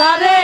রাধারে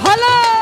hello.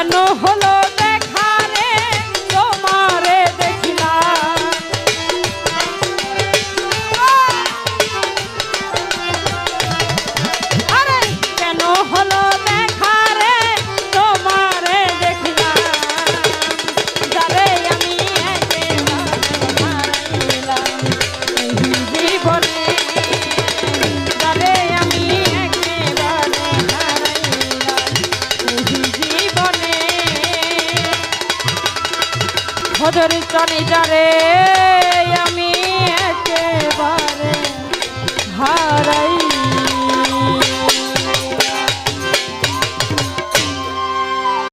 কেন হলো ভদর চনি যারে